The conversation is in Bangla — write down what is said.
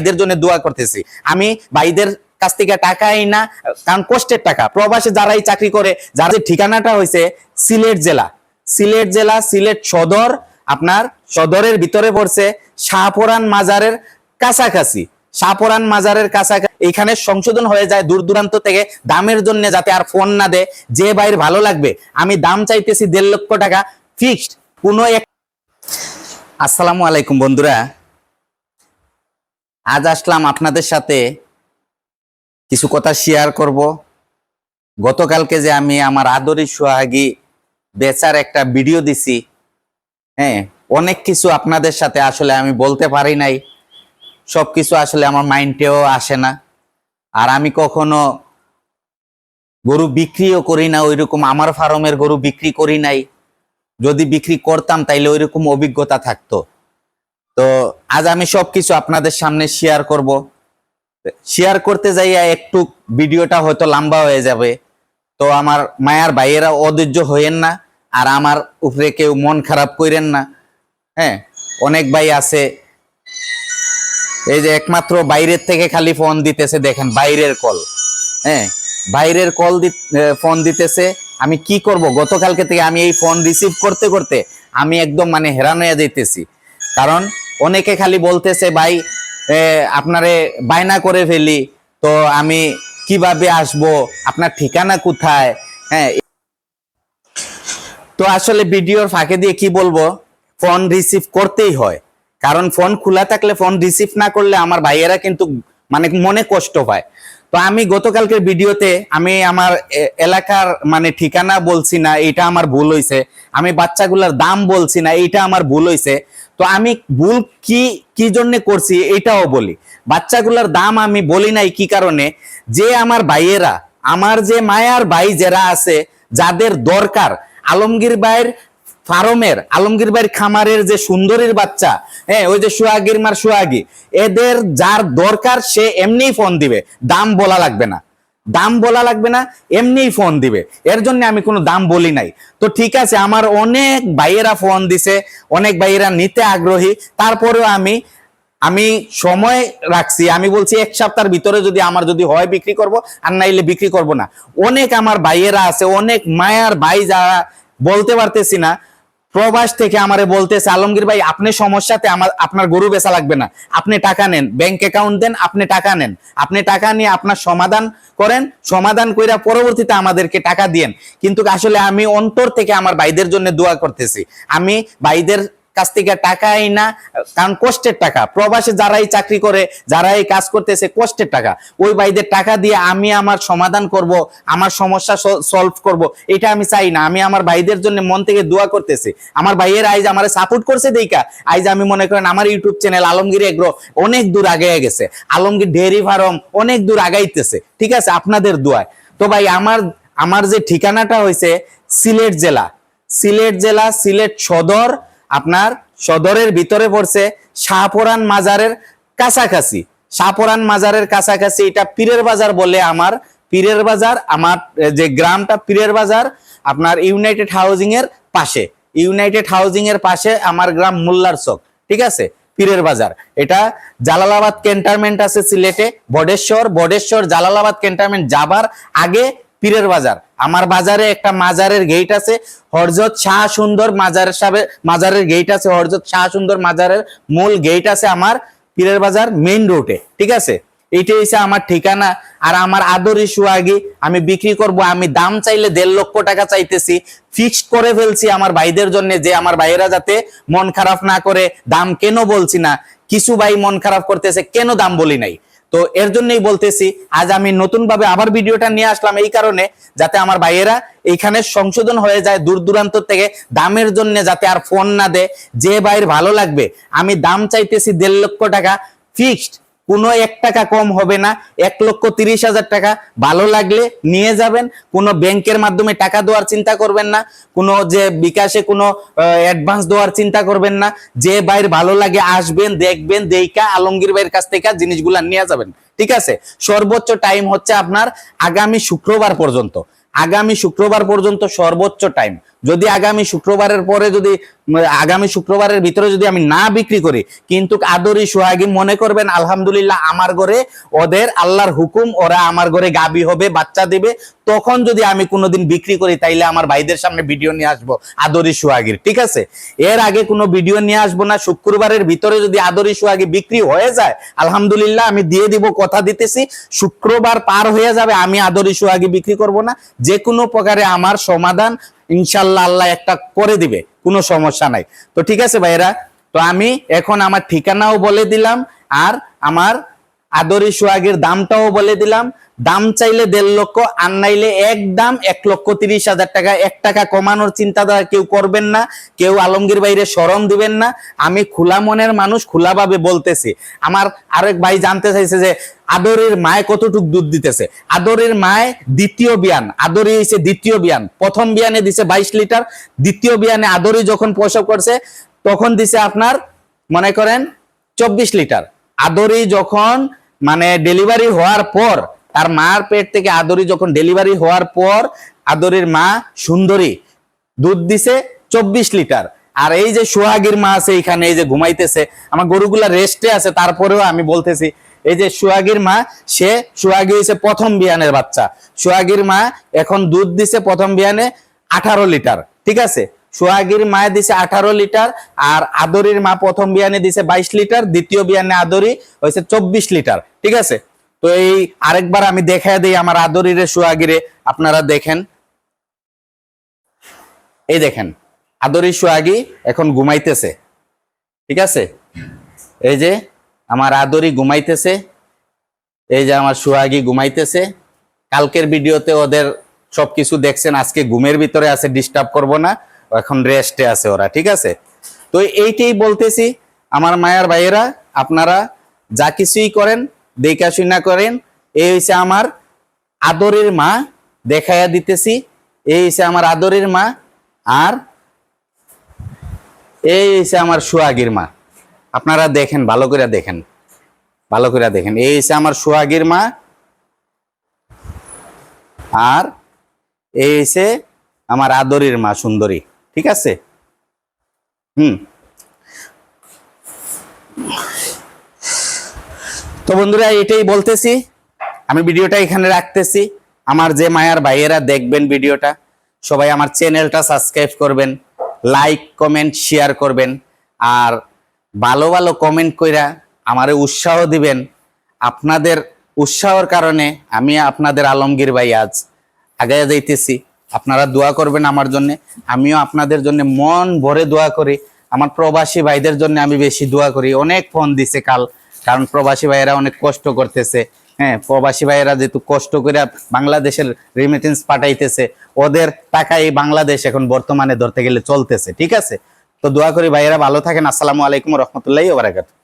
ভাইদের জন্য দোয়া করতেছি। আমি ভাইদের কাছ থেকে টাকাই না, কারণ কষ্টের টাকা। প্রবাসে যারাই চাকরি করে, যাদের ঠিকানাটা হয়েছে সিলেট জেলা। সিলেট জেলা, সিলেট সদর, আপনার সদরের ভিতরে পড়ছে শাহপুরান মাজারের কাছাকাছি। শাহপুরান মাজারের কাছাকাছি। এখানে সংশোধন হয়ে যায় দূর দূরান্ত থেকে দামের জন্য যাতে আর ফোন না দেয়। যে বাইর ভালো লাগবে, আমি দাম চাইতেছি দেড় লক্ষ টাকা ফিক্সড কোনো এক আসসালামু আলাইকুম বন্ধুরা। আজ আসলাম আপনাদের সাথে কিছু কথা শেয়ার করব। গতকালকে যে আমি আমার আদরি সোহাগী বেচার একটা ভিডিও দিছি হ্যাঁ অনেক কিছু আপনাদের সাথে আসলে আমি বলতে পারি নাই। সব কিছু আসলে আমার মাইন্ডেও আসে না। আর আমি কখনো গরু বিক্রিও করি না, ওইরকম আমার ফার্মের গরু বিক্রি করি নাই। যদি বিক্রি করতাম তাইলে ওইরকম অভিজ্ঞতা থাকতো। তো আজ আমি সবকিছু আপনাদের সামনে শেয়ার করব। শেয়ার করতে যাইয়া একটু ভিডিওটা হয়তো লম্বা হয়ে যাবে। তো আমার মায়ার ভাইয়েরা অধৈর্য হইয়েন না, আর আমার উপরে কেউ মন খারাপ কইরেন না। হ্যাঁ অনেক ভাই আছে। এই যে একমাত্র বাইরের থেকে খালি ফোন দিতেছে, দেখেন বাইরের কল হ্যাঁ বাইরের কল দি ফোন দিতেছে। আমি কি করব? গতকালকে থেকে আমি এই ফোন রিসিভ করতে করতে আমি একদম মানে হেরান হয়ে যাইতেছি। কারণ অনেকে খালি বলতেছে, ভাই আপনারে বায়না করে ফেলি, তো আমি কীভাবে আসব? আপনার ঠিকানা কোথায়? হ্যাঁ তো আসলে ভিডিওর ফাঁকে দিয়ে কি বলব? ফোন রিসিভ করতেই হয়। কারণ ফোন খোলা থাকলে ফোন রিসিভ না করলে আমার ভাইয়েরা কিন্তু মানে মনে কষ্ট পায়। তো আমি গতকালকের ভিডিওতে আমি আমার এলাকার মানে ঠিকানা বলছি না এটা আমার ভুল হয়েছে আমি বাচ্চাগুলোর দাম বলছি না এটা আমার ভুল হয়েছে তো আমি ভুল কি কি জন্য করছি এটাও বলি। বাচ্চাগুলোর দাম আমি বলি নাই কি কারণে? যে আমার ভাইয়েরা, আমার যে মায়ার ভাই যারা আছে, যাদের দরকার, আলমগীর ভাইয়ের ফার্মের, আলমগীর ভাইয়ের খামারের যে সুন্দরীর বাচ্চা হ্যাঁ ওই যে সোহাগির মার সোহাগি, এদের যার দরকার সে এমনিই ফোন দিবে, দাম বলা লাগবে না। দাম বলা লাগবে না, এমনিই ফোন দিবে। এর জন্য আমি কোনো দাম বলি নাই। তো ঠিক আছে, আমার অনেক ভাইয়েরা ফোন দিছে, অনেক ভাইয়েরা নিতে আগ্রহী। তারপরেও আমি আমি সময় রাখছি, আমি বলছি এক সপ্তাহের ভিতরে যদি আমার যদি হয় বিক্রি করব, আর নাইলে বিক্রি করব না। অনেক আমার ভাইয়েরা আছে, অনেক মায়ার ভাই যারা বলতে পারতেছি না প্রবাস থেকে আমারে বলতেছে, আলমগীর ভাই, আপনি সমস্যাতে আমার, আপনার গরু বেচা লাগবে না। আপনি টাকা নেন ব্যাংক অ্যাকাউন্ট দেন, আপনি টাকা নেন। আপনি টাকা নিয়ে আপনার সমাধান করেন, সমাধান কইরা পরবর্তীতে আমাদেরকে টাকা দিয়েন। কিন্তু আসলে আমি অন্তর থেকে আমার ভাইদের জন্য দোয়া করতেছি। আমি ভাইদের কাছ থেকে টাকাই না, কারণ কষ্টের টাকা। প্রবাসে যারাই চাকরি করে, যারাই কাজ করতেছে, কষ্টের টাকা। ওই ভাইদের টাকা দিয়ে আমি আমার সমাধান করব, আমার সমস্যা সলভ করব। এটা আমি চাই না। আমি আমার ভাইদের জন্য মন থেকে দোয়া করতেছি। আমার ভাইয়ের আইজ আমার সাপোর্ট করছে দেইকা আইজ আমি মনে করেন আমার ইউটিউব চ্যানেল আলমগীর এগ্রো অনেক দূর আগে গেছে। আলমগীর ডেয়ারি ফার্ম অনেক দূর আগাইতেছে। ঠিক আছে? আপনাদের দোয়ায়। তো ভাই, আমার আমার যে ঠিকানাটা হয়েছে সিলেট জেলা। সিলেট জেলা, সিলেট সদর আপনার সদরের ভিতরে পড়ছে শাহপুরান মাজারের কাছাকাছি। শাহপুরান মাজারের কাছাকাছি, এটা পীরের বাজার বলে আমার। পীরের বাজার, আমার যে গ্রামটা পীরের বাজার, আপনার ইউনাইটেড হাউজিং এর পাশে। ইউনাইটেড হাউজিং এর পাশে আমার গ্রাম মোল্লার চক, ঠিক আছে? পীরের বাজার। এটা জালালাবাদ ক্যান্টনমেন্ট আছে সিলেটে বডেশ্বর বডেশ্বর জালালাবাদ ক্যান্টনমেন্ট যাবার আগে পীরের বাজার। আমার বাজারে একটা মাজারের গেট আছে, হরজত শাহ সুন্দর মাজারের সাবে মাজারের গেট আছে, হরজত শাহ সুন্দর মাজারের মূল গেট আছে আমার পীরের বাজার মেইন রোডে ঠিক আছে? এইটা হচ্ছে আমার ঠিকানা। আর আমার আদরি সুয়াগি আমি বিক্রি করব, আমি দাম চাইলে দেড় লক্ষ টাকা চাইতেছি। ফিক্সড করে ফেলছি আমার ভাইদের জন্য, যে আমার ভাইয়েরা যাতে মন খারাপ না করে, দাম কেন বলছি না? কিছু ভাই মন খারাপ করতেছে, কেন দাম বলি নাই? তো এর জন্যই বলতেছি, আজ আমি নতুন ভাবে আবার ভিডিওটা নিয়ে আসলাম এই কারণে যাতে আমার ভাইয়েরা এইখানে সংশোধন হয়ে যায় দূর দূরান্ত থেকে দামের জন্য যাতে আর ফোন না দেয়। যে ভাইয়ের ভালো লাগবে, আমি দাম চাইতেছি দেড় লক্ষ টাকা ফিক্সড কোনো এক টাকা কম হবে না, এক লক্ষ তিরিশ হাজার টাকা ভালো লাগলে নিয়ে যাবেন। কোনো ব্যাংকের মাধ্যমে টাকা দেওয়ার চিন্তা করবেন না, কোনো যে বিকাশে কোনো অ্যাডভান্স দেওয়ার চিন্তা করবেন না। যে বাইর ভালো লাগে আসবেন, দেখবেন দেইকা আলমগীর ভাইয়ের কাছ থেকে জিনিসগুলা নিয়ে যাবেন। ঠিক আছে? সর্বোচ্চ টাইম হচ্ছে আপনার আগামী শুক্রবার পর্যন্ত। আগামী শুক্রবার পর্যন্ত সর্বোচ্চ টাইম যদি আগামী শুক্রবারের পরে যদি আগামী শুক্রবারের ভিতরে যদি আমি না বিক্রি করি, কিন্তু আদরি সোহাগী মনে করবেন, আলহামদুলিল্লাহ আমার ঘরে ওদের আল্লাহর হুকুম, ওরা আমার ঘরে গাবি হবে, বাচ্চা দিবে, তখন যদি আমি কোনোদিন বিক্রি করি, তাইলে আমার ভাইদের সামনে ভিডিও নিয়ে আসব, আদরি সোহাগীর, ঠিক আছে? এর আগে কোনো ভিডিও নিয়ে আসব না, শুক্রবারের ভিতরে যদি আদরি সোহাগী বিক্রি হয়ে যায়, আলহামদুলিল্লাহ আমি দিয়ে দিব, কথা দিতেছি, শুক্রবার পার হয়ে যাবে, আমি আদরি সোহাগী বিক্রি করব না যে কোনো প্রকারে আমার সমাধান ইনশাল্লাহ আল্লাহ একটা করে দিবে, কোনো সমস্যা নাই। তো ঠিক আছে ভাইরা তো আমি এখন আমার ঠিকানাও বলে দিলাম, আর আমার আদরি সোহাগের দামটাও বলে দিলাম। দাম চাইলে দেড় লক্ষ, আর নাইলে এক দাম এক লক্ষ তিরিশ হাজার টাকা। এক টাকা কমানোর চিন্তাধারা কেউ করবেন না, কেউ আলমগীর বাইরে সরম দিবেন না। আমি খোলা মনের মানুষ, খোলাভাবে বলতেছি। আমার আরেক ভাই জানতে চাইছে যে, আদরের মায় কতটুক দুধ দিতেছে? আদরের মায় দ্বিতীয় বিয়ান, আদরি হয়েছে দ্বিতীয় বিয়ান। প্রথম বিয়ানে দিছে বাইশ লিটার, দ্বিতীয় বিয়ানে আদরি যখন প্রসব করছে, তখন দিছে আপনার, মনে করেন, চব্বিশ লিটার। আদরি যখন মানে ডেলিভারি হওয়ার পর তার মার পেট থেকে আদরি যখন ডেলিভারি হওয়ার পর আদরির মা সুন্দরী দুধ দিছে চব্বিশ লিটার। আর এই যে সোহাগীর মা আছে এখানে এই যে ঘুমাইতেছে, আমার গরুগুলা রেস্টে আছে, তারপরেও আমি বলতেছি, এই যে সোহাগীর মা, সে সোহাগী হয়েছে প্রথম বিয়ানের বাচ্চা। সোহাগীর মা এখন দুধ দিছে প্রথম বিয়ানে আঠারো লিটার, ঠিক আছে? সোহাগীর মায়ে দিছে আঠারো লিটার, আর আদরির মা প্রথম বিয়ানে দিছে বাইশ লিটার, দ্বিতীয় বিয়ানে আদরি হয়েছে চব্বিশ লিটার, ঠিক আছে? তো এই আরেকবার আমি দেখা দিই আমার আদরিরে, সোহাগিরে, আপনারা দেখেন। এই দেখেন, আদরি, সোহাগী এখন ঘুমাইতেছে। ঠিক আছে? এই যে আমার আদরি ঘুমাইতেছে, এই যে আমার সোহাগী ঘুমাইতেছে। কালকের ভিডিওতে ওদের সবকিছু দেখছেন, আজকে ঘুমের ভিতরে আছে ডিস্টার্ব করব না। এখন রেস্টে আছে ওরা, ঠিক আছে? তো এইটাই বলতেছি, আমার মায়ার ভাইয়েরা, আপনারা যা কিছুই করেন দেখা শুনা করেন, এই হচ্ছে আমার আদরের মা, দেখাইয়া দিতেছি, এই হচ্ছে আমার আদরের মা, আর এই হচ্ছে আমার সোহাগীর মা। আপনারা দেখেন, ভালো করে দেখেন, ভালো করে দেখেন, এই হচ্ছে আমার সোহাগীর মা, আর এই হচ্ছে আমার আদরের মা, সুন্দরী, ঠিক আছে? হুম। তো বন্ধুরা, এটাই বলতেছি। আমি ভিডিওটা এখানে রাখতেছি। আমার যে মায়ার ভাইয়েরা দেখবেন ভিডিওটা, সবাই আমার চ্যানেলটা সাবস্ক্রাইব করবেন লাইক কমেন্ট শেয়ার করবেন, আর ভালো ভালো কমেন্ট কইরা আমারে উৎসাহ দিবেন। আপনাদের উৎসাহর কারণে আমি আপনাদের আলমগীর ভাই আজ আগায় যাইতেছি। আপনারা দোয়া করবেন আমার জন্য। আমিও আপনাদের জন্য মন ভরে দোয়া করি। আমার প্রবাসী ভাইদের জন্য আমি বেশি দোয়া করি। অনেক ফোন দিছে কাল। কারণ প্রবাসী ভাইয়েরা অনেক কষ্ট করতেছে। হ্যাঁ প্রবাসী ভাইয়েরা যেহেতু কষ্ট করে বাংলাদেশের রিমিটেন্স পাঠাইতেছে, ওদের টাকা এই বাংলাদেশ এখন বর্তমানে ধরতে গেলে চলতেছে, ঠিক আছে? তো দোয়া করি ভাইয়েরা ভালো থাকেন। আসসালামু আলাইকুম রহমতুল্লাহ ওবরাকাতুহ